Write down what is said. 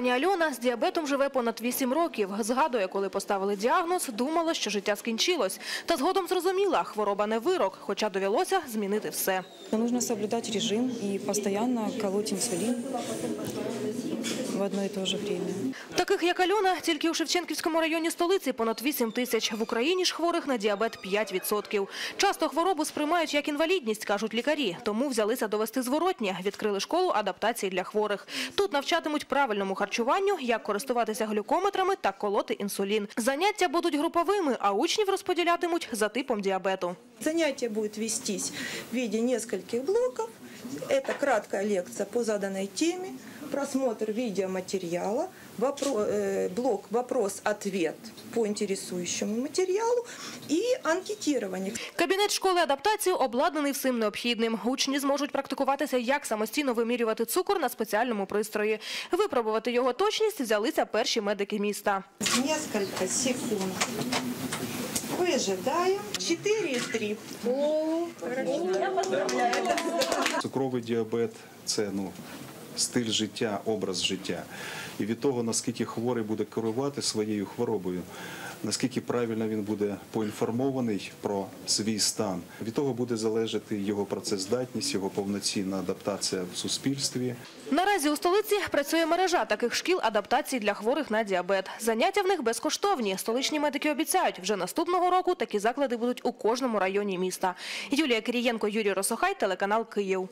Пані Альона з діабетом живе понад 8 років. Згадує, коли поставили діагноз, думала, що життя скінчилось. Та згодом зрозуміла, хвороба не вирок, хоча довелося змінити все. Но нужно соблюдать режим и постоянно колоть инсулин в одно и то же время. Таких, як Альона, тільки у Шевченківському районі столиці понад 8 тисяч. В Україні ж хворих на діабет 5%. Часто хворобу сприймають як інвалідність, кажуть лікарі. Тому взялися довести зворотнє. Відкрили школу адаптації для хворих. Тут навчатимуть правильному харчуванню, як користуватися глюкометрами та колоти інсулін. Заняття будуть груповими, а учнів розподілятимуть за типом діабету. Занятие будет вестись в виде нескольких блоков. Это краткая лекция по заданной теме, просмотр видеоматериала, э, блок «Вопрос-ответ» по интересующему материалу и анкетирование. Кабінет школи адаптації обладнаний всім необхідним. Учні зможуть практикуватися, як самостійно вимірювати цукор на спеціальному пристрої. Випробувати його точність взялися перші медики міста. Несколько секунд. Выжидаем. 4,3. Цукровий діабет це ну, стиль життя, образ життя. І від того, наскільки хворий буде керувати своєю хворобою, наскільки правильно він буде поінформований про свій стан, від того буде залежати його працездатність, його повноцінна адаптація в суспільстві. Наразі у столиці працює мережа таких шкіл адаптації для хворих на діабет. Заняття в них безкоштовні. Столичні медики обіцяють, вже наступного року такі заклади будуть у кожному районі міста. Юлія Кирієнко, Юрій Росохай, телеканал Київ.